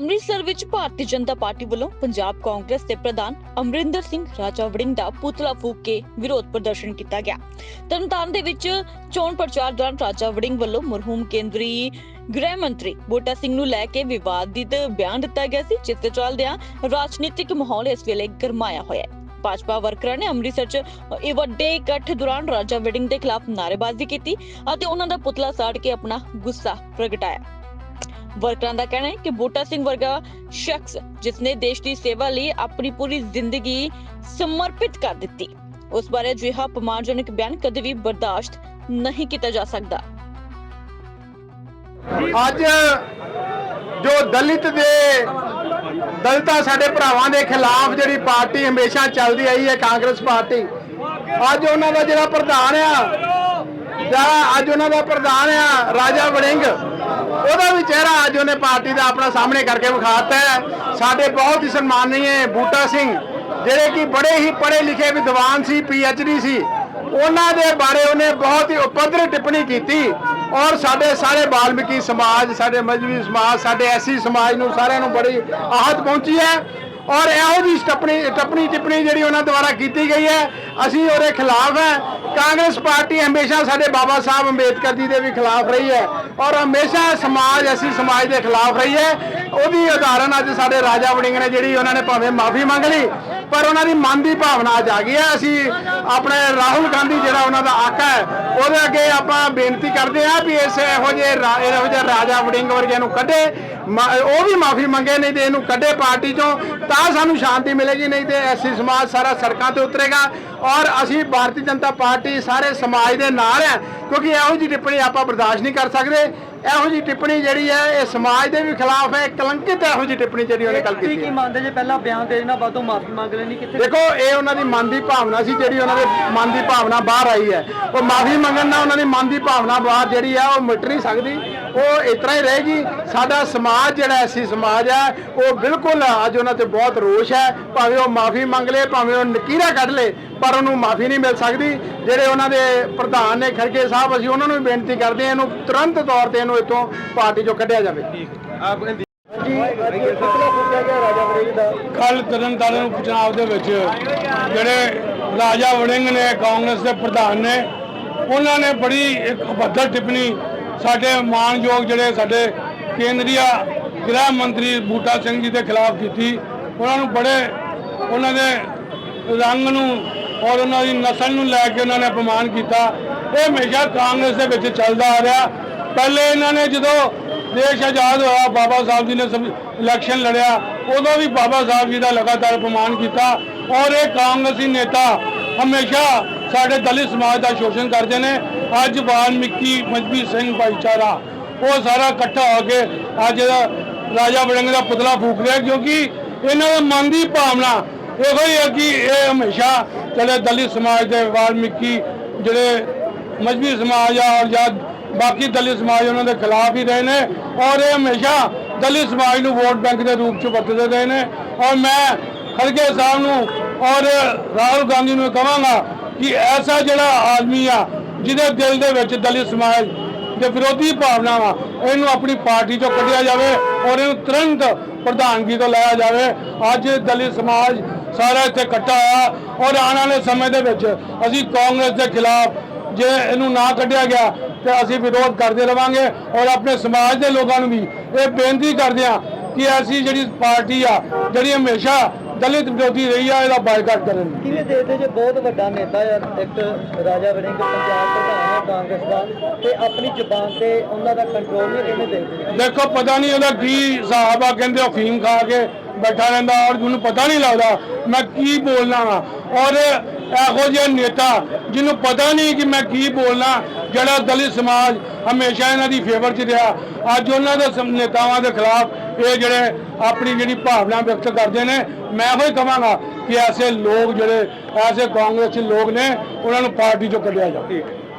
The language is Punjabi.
ਅੰਮ੍ਰਿਤਸਰ ਵਿੱਚ ਭਾਰਤੀ ਜਨਤਾ ਪਾਰਟੀ ਵੱਲੋਂ ਪੰਜਾਬ ਕਾਂਗਰਸ ਦੇ ਪ੍ਰਧਾਨ ਅਮਰਿੰਦਰ ਸਿੰਘ ਰਾਜਾ ਵੜਿੰਗ ਦਾ ਪੁਤਲਾ ਫੂਕ ਕੇ ਵਿਰੋਧ ਪ੍ਰਦਰਸ਼ਨ ਕੀਤਾ ਗਿਆ। ਤਰਨਤਾਰਨ ਦੇ ਵਿੱਚ ਚੋਣ ਪ੍ਰਚਾਰ ਦੌਰਾਨ ਰਾਜਾ ਵੜਿੰਗ ਵੱਲੋਂ ਮਰਹੂਮ ਕੇਂਦਰੀ ਗ੍ਰਹਿ ਮੰਤਰੀ ਬੋਟਾ ਸਿੰਘ ਨੂੰ ਲੈ ਕੇ ਵਿਵਾਦਿਤ ਬਿਆਨ ਦਿੱਤਾ ਗਿਆ ਸੀ, ਜਿਸ ਦੇ ਚੱਲਦਿਆਂ ਰਾਜਨੀਤਿਕ ਮਾਹੌਲ ਇਸ ਵੇਲੇ ਗਰਮਾਇਆ ਹੋਇਆ ਹੈ। ਭਾਜਪਾ ਵਰਕਰਾਂ ਨੇ ਅੰਮ੍ਰਿਤਸਰ 'ਚ ਇਹ ਵੱਡੇ ਇਕੱਠ ਦੌਰਾਨ ਰਾਜਾ ਵੜਿੰਗ ਦੇ ਖਿਲਾਫ ਨਾਅਰੇਬਾਜ਼ੀ ਕੀਤੀ ਅਤੇ ਉਹਨਾਂ ਦਾ ਪੁਤਲਾ ਸਾੜ ਕੇ ਆਪਣਾ ਗੁੱਸਾ ਪ੍ਰਗਟਾਇਆ। ਵਰਕਰਾਂ ਦਾ ਕਹਿਣਾ ਹੈ ਕਿ ਬੂਟਾ ਸਿੰਘ ਵਰਗਾ ਸ਼ਖਸ ਜਿਸਨੇ ਦੇਸ਼ ਦੀ ਸੇਵਾ ਲਈ ਆਪਣੀ ਪੂਰੀ ਜ਼ਿੰਦਗੀ ਸਮਰਪਿਤ ਕਰ ਦਿੱਤੀ। ਉਸ ਬਾਰੇ ਅਜਿਹਾ ਅਪਮਾਨਜਨਕ ਬਿਆਨ ਕਦੇ ਵੀ ਬਰਦਾਸ਼ਤ ਨਹੀਂ ਕੀਤਾ ਜਾ ਸਕਦਾ। ਅੱਜ ਜੋ ਦਲਿਤ ਦੇ ਦਲਿਤਾਂ ਸਾਡੇ ਭਰਾਵਾਂ ਦੇ ਖਿਲਾਫ ਜਿਹੜੀ ਪਾਰਟੀ ਹਮੇਸ਼ਾ ਚੱਲਦੀ ਆਈ ਹੈ ਕਾਂਗਰਸ ਪਾਰਟੀ, ਅੱਜ ਉਹਨਾਂ ਦਾ ਜਿਹੜਾ ਪ੍ਰਧਾਨ ਆ ਜਿਹੜਾ ਅੱਜ ਉਹਨਾਂ ਦਾ ਪ੍ਰਧਾਨ ਆ ਰਾਜਾ ਵੜਿੰਗ ਉਹਦਾ ਵੀ ਚਿਹਰਾ ਅੱਜ ਉਹਨੇ ਪਾਰਟੀ ਦਾ ਆਪਣਾ ਸਾਹਮਣੇ ਕਰਕੇ ਵਿਖਾਤਾ ਹੈ। ਸਾਡੇ ਬਹੁਤ ਹੀ ਸਨਮਾਨਨੀय ਬੂਟਾ ਸਿੰਘ, ਜਿਹੜੇ ਕਿ ਬੜੇ ਹੀ ਪੜ੍ਹੇ ਲਿਖੇ ਵਿਦਵਾਨ ਸੀ ਡੀ ਸੀ। ਉਹਨਾਂ ਦੇ ਬਾਰੇ ਉਹਨੇ ਬਹੁਤ ਹੀ ਉਪਦਰ ਟਿੱਪਣੀ ਕੀਤੀ ਔਰ ਸਾਡੇ ਸਾਰੇ ਬਾਲਮਿਕੀ ਸਮਾਜ, ਸਾਡੇ ਮਜਬੀ ਸਮਾਜ, ਸਾਡੇ ਐਸੀ ਸਮਾਜ ਨੂੰ ਸਾਰਿਆਂ ਨੂੰ ਬੜੀ ਆਹਤ ਪਹੁੰਚੀ ਹੈ। ਔਰ ਇਹੋ ਜੀ ਟੱਪਣੀ ਟੱਪਣੀ ਟਿੱਪਣੀ ਜਿਹੜੀ ਉਹਨਾਂ ਦੁਆਰਾ ਕੀਤੀ ਗਈ ਹੈ, ਅਸੀਂ ਉਹਦੇ ਖਿਲਾਫ ਹੈ। ਕਾਂਗਰਸ ਪਾਰਟੀ ਹਮੇਸ਼ਾ ਸਾਡੇ ਬਾਬਾ ਸਾਹਿਬ ਅੰਬੇਦਕਰ ਜੀ ਦੇ ਵੀ ਖਿਲਾਫ ਰਹੀ ਹੈ ਔਰ ਹਮੇਸ਼ਾ ਸਮਾਜ, ਅਸੀਂ ਸਮਾਜ ਦੇ ਖਿਲਾਫ ਰਹੀ ਹੈ। ਉਹਦੀ ਉਦਾਹਰਨ ਅੱਜ ਸਾਡੇ ਰਾਜਾ ਵੜਿੰਗ ਨੇ ਜਿਹੜੀ ਉਹਨਾਂ ਨੇ ਭਾਵੇਂ ਮਾਫੀ ਮੰਗ ਲਈ, ਪਰ ਉਹਨਾਂ ਦੀ ਮਨ ਦੀ ਭਾਵਨਾ ਅੱਜ ਆ ਗਈ ਹੈ। ਅਸੀਂ ਆਪਣੇ ਰਾਹੁਲ ਗਾਂਧੀ ਜਿਹੜਾ ਉਹਨਾਂ ਦਾ ਆਕਾ ਹੈ, ਉਹਦੇ ਅੱਗੇ ਆਪਾਂ ਬੇਨਤੀ ਕਰਦੇ ਹਾਂ ਵੀ ਇਸ ਇਹੋ ਜਿਹੇ ਰਾ- ਇਹੋ ਜਿਹੇ ਰਾਜਾ ਵੜਿੰਗ ਵਰਗਿਆਂ ਨੂੰ ਕੱਢੇ। ਉਹ ਵੀ ਮਾਫੀ ਮੰਗੇ, ਨਹੀਂ ਤੇ ਇਹਨੂੰ ਕੱਢੇ ਪਾਰਟੀ ਚੋਂ, ਤਾਂ ਸਾਨੂੰ ਸ਼ਾਂਤੀ ਮਿਲੇਗੀ, ਨਹੀਂ ਤੇ ਐਸੀ ਸਮਾਜ ਸਾਰਾ ਸੜਕਾਂ ਤੇ ਉਤਰੇਗਾ। ਔਰ ਅਸੀਂ ਭਾਰਤੀ ਜਨਤਾ ਪਾਰਟੀ ਸਾਰੇ ਸਮਾਜ ਦੇ ਨਾਲ ਹੈ, ਕਿਉਂਕਿ ਇਹੋ ਜਿਹੀ ਟਿੱਪਣੀ ਆਪਾਂ ਬਰਦਾਸ਼ਤ ਨਹੀਂ ਕਰ ਸਕਦੇ। ਇਹੋ ਜਿਹੀ ਟਿੱਪਣੀ ਜਿਹੜੀ ਹੈ ਇਹ ਸਮਾਜ ਦੇ ਵੀ ਖਿਲਾਫ ਹੈ ਕਲੰਕਿਤ ਇਹੋ ਜਿਹੀ ਟਿੱਪਣੀ ਜਿਹੜੀ ਉਹਨੇ ਕੱਲ ਕੀਤੀ ਕੀ ਹੈ। ਮੰਨਦੇ ਜੇ ਪਹਿਲਾਂ ਬਿਆਨ ਦੇ ਦੇਣਾ ਬਾਅਦੋਂ ਮਾਫੀ ਮੰਗ ਲੈਣੀ ਕਿੱਥੇ ਦੇਖੋ ਇਹ ਉਹਨਾਂ ਦੀ ਮਨ ਦੀ ਭਾਵਨਾ ਸੀ ਜਿਹੜੀ ਉਹਨਾਂ ਦੇ ਮਨ ਦੀ ਭਾਵਨਾ ਬਾਹਰ ਆਈ ਹੈ। ਉਹ ਮਾਫੀ ਮੰਗਣ ਨਾਲ ਉਹਨਾਂ ਦੀ ਮਨ ਦੀ ਭਾਵਨਾ ਬਾਹਰ ਜਿਹੜੀ ਆ ਉਹ ਮਿਟ ਨਹੀਂ ਸਕਦੀ। ਉਹ ਇਸ ਤਰ੍ਹਾਂ ਹੀ ਰਹੇਗੀ। ਸਾਡਾ ਸਮਾਜ ਜਿਹੜਾ ਐਸੀ ਸਮਾਜ ਹੈ ਉਹ ਬਿਲਕੁਲ ਅੱਜ ਉਹਨਾਂ ਤੇ ਬਹੁਤ ਰੋਸ਼ ਹੈ। ਭਾਵੇਂ ਉਹ ਮਾਫੀ ਮੰਗ ਲੇ ਭਾਵੇਂ ਉਹ ਨਕੀਰਾ ਕੱਢ ਲੇ ਪਰ ਉਹਨੂੰ ਮਾਫੀ ਨਹੀਂ ਮਿਲ ਸਕਦੀ। ਜਿਹੜੇ ਉਹਨਾਂ ਦੇ ਪ੍ਰਧਾਨ ਨੇ ਖੜਕੇ ਸਾਹਿਬ, ਅਸੀਂ ਉਹਨਾਂ ਨੂੰ ਵੀ ਬੇਨਤੀ ਕਰਦੇ ਹਾਂ, ਇਹਨੂੰ ਤੁਰੰਤ ਤੌਰ ਤੇ ਇਹਨੂੰ ਇੱਥੋਂ ਪਾਰਟੀ ਚੋਂ ਕੱਢਿਆ ਜਾਵੇ। ਜੀ ਅੱਜ ਇਹ ਪੁਤਲਾ ਫੂਕਿਆ ਤਰਨਤਾਰਨ ਉਪਚੁਣਾਵ ਦੇ ਵਿੱਚ ਜਿਹੜੇ ਰਾਜਾ ਵੜਿੰਗ ਨੇ, ਕਾਂਗਰਸ ਦੇ ਪ੍ਰਧਾਨ ਨੇ, ਉਹਨਾਂ ਨੇ ਬੜੀ ਇੱਕ ਅਭੱਦਰ ਟਿੱਪਣੀ। ਸਾਡੇ ਮਾਨਯੋਗ ਜਿਹੜੇ ਸਾਡੇ ਕੇਂਦਰੀਆ ਗ੍ਰਹਿ ਮੰਤਰੀ ਬੂਟਾ ਸਿੰਘ ਜੀ ਦੇ ਖਿਲਾਫ ਕੀਤੀ। ਉਹਨਾਂ ਨੂੰ ਬੜੇ, ਉਹਨਾਂ ਦੇ ਰੰਗ ਨੂੰ ਔਰ ਉਹਨਾਂ ਦੀ ਨਸਲ ਨੂੰ ਲੈ ਕੇ ਉਹਨਾਂ ਨੇ ਅਪਮਾਨ ਕੀਤਾ। ਇਹ ਹਮੇਸ਼ਾ ਕਾਂਗਰਸ ਦੇ ਵਿੱਚ ਚੱਲਦਾ ਆ ਰਿਹਾ। ਪਹਿਲੇ ਇਹਨਾਂ ਨੇ ਜਦੋਂ ਦੇਸ਼ ਆਜ਼ਾਦ ਹੋਇਆ, ਬਾਬਾ ਸਾਹਿਬ ਜੀ ਨੇ ਇਲੈਕਸ਼ਨ ਲੜਿਆ, ਉਦੋਂ ਵੀ ਬਾਬਾ ਸਾਹਿਬ ਜੀ ਦਾ ਲਗਾਤਾਰ ਅਪਮਾਨ ਕੀਤਾ। ਔਰ ਇਹ ਕਾਂਗਰਸੀ ਨੇਤਾ ਹਮੇਸ਼ਾ ਸਾਡੇ ਦਲਿਤ ਸਮਾਜ ਦਾ ਸ਼ੋਸ਼ਣ ਕਰਦੇ ਨੇ। ਅੱਜ ਵਾਲਮੀਕੀ, ਮਜਬੀ ਸਿੰਘ ਭਾਈਚਾਰਾ, ਉਹ ਸਾਰਾ ਇਕੱਠਾ ਹੋ ਕੇ ਅੱਜ ਰਾਜਾ ਵੜਿੰਗ ਦਾ ਪੁਤਲਾ ਫੂਕ ਰਿਹਾ, ਕਿਉਂਕਿ ਇਹਨਾਂ ਦੇ ਮਨ ਦੀ ਭਾਵਨਾ ਇਹੋ ਹੀ ਹੈ ਕਿ ਇਹ ਹਮੇਸ਼ਾ ਜਿਹੜੇ ਦਲਿਤ ਸਮਾਜ ਦੇ ਵਾਲਮੀਕੀ ਜਿਹੜੇ ਮਜਬੀ ਸਮਾਜ ਆ ਔਰ ਜਾਂ ਬਾਕੀ ਦਲਿਤ ਸਮਾਜ ਉਹਨਾਂ ਦੇ ਖਿਲਾਫ ਹੀ ਰਹੇ ਨੇ ਔਰ ਇਹ ਹਮੇਸ਼ਾ ਦਲਿਤ ਸਮਾਜ ਨੂੰ ਵੋਟ ਬੈਂਕ ਦੇ ਰੂਪ ਚ ਵਰਤਦੇ ਰਹੇ ਨੇ ਔਰ ਮੈਂ ਖੜਗੇ ਸਾਹਿਬ ਨੂੰ ਔਰ ਰਾਹੁਲ ਗਾਂਧੀ ਨੂੰ ਕਹਾਂਗਾ ਕਿ ਐਸਾ ਜਿਹੜਾ ਆਦਮੀ ਆ ਜਿਹਦੇ ਦਿਲ ਦੇ ਵਿੱਚ ਦਲਿਤ ਸਮਾਜ ਦੇ ਵਿਰੋਧੀ ਭਾਵਨਾਵਾਂ ਇਹਨੂੰ ਆਪਣੀ ਪਾਰਟੀ ਤੋਂ ਕੱਢਿਆ ਜਾਵੇ ਔਰ ਇਹਨੂੰ ਤੁਰੰਤ ਪ੍ਰਧਾਨਗੀ ਤੋਂ ਲਾਇਆ ਜਾਵੇ ਅੱਜ ਦਲਿਤ ਸਮਾਜ ਸਾਰਾ ਇੱਥੇ ਇਕੱਠਾ ਹੋਇਆ ਔਰ ਆਉਣ ਵਾਲੇ ਸਮੇਂ ਦੇ ਵਿੱਚ ਅਸੀਂ ਕਾਂਗਰਸ ਦੇ ਖਿਲਾਫ ਜੇ ਇਹਨੂੰ ਨਾ ਕੱਢਿਆ ਗਿਆ ਤੇ ਅਸੀਂ ਵਿਰੋਧ ਕਰਦੇ ਰਵਾਂਗੇ ਔਰ ਆਪਣੇ ਸਮਾਜ ਦੇ ਲੋਕਾਂ ਨੂੰ ਵੀ ਇਹ ਬੇਨਤੀ ਕਰਦੇ ਹਾਂ ਕਿ ਅਸੀਂ ਜਿਹੜੀ ਪਾਰਟੀ ਆ, ਜਿਹੜੀ ਹਮੇਸ਼ਾ ਦਲਿਤ ਵਿਰੋਧੀ ਰਹੀ ਆ ਇਹਦਾ ਬਾਈਕਾਟ ਕਰਨ। ਕਿਵੇਂ ਦੇਖਦੇ ਜੇ ਬਹੁਤ ਵੱਡਾ ਨੇਤਾ ਹੈ ਇੱਕ ਰਾਜਾ ਵੜਿੰਗ ਪੰਜਾਬ ਪ੍ਰਧਾਨ ਹੈ ਕਾਂਗਰਸ ਦਾ ਤੇ ਆਪਣੀ ਜ਼ੁਬਾਨ ਤੇ ਉਹਨਾਂ ਦਾ ਕੰਟਰੋਲ ਨਹੀਂ ਕਿਵੇਂ ਦੇਖਦੇ ਦੇਖੋ ਪਤਾ ਨਹੀਂ ਉਹਦਾ ਕੀ ਹਿਸਾਬ ਆ ਕਹਿੰਦੇ ਅਫੀਮ ਖਾ ਕੇ ਬੈਠਾ ਰਹਿੰਦਾ ਔਰ ਮੈਨੂੰ ਪਤਾ ਨਹੀਂ ਲੱਗਦਾ ਮੈਂ ਕੀ ਬੋਲਣਾ ਵਾ। ਔਰ ਇਹੋ ਜਿਹਾ ਨੇਤਾ ਜਿਹਨੂੰ ਪਤਾ ਨਹੀਂ ਕਿ ਮੈਂ ਕੀ ਬੋਲਣਾ ਜਿਹੜਾ ਦਲਿਤ ਸਮਾਜ ਹਮੇਸ਼ਾ ਇਹਨਾਂ ਦੀ ਫੇਵਰ 'ਚ ਰਿਹਾ। ਅੱਜ ਉਹਨਾਂ ਦੇ ਨੇਤਾਵਾਂ ਦੇ ਖਿਲਾਫ ਇਹ ਜਿਹੜੇ ਆਪਣੀ ਜਿਹੜੀ ਭਾਵਨਾ ਵਿਅਕਤ ਕਰਦੇ ਨੇ, ਮੈਂ ਉਹੀ ਕਹਾਂਗਾ ਕਿ ਐਸੇ ਲੋਕ ਜਿਹੜੇ, ਐਸੇ ਕਾਂਗਰਸੀ ਲੋਕ ਨੇ, ਉਹਨਾਂ ਨੂੰ ਪਾਰਟੀ 'ਚੋਂ ਕੱਢਿਆ ਜਾਵੇ।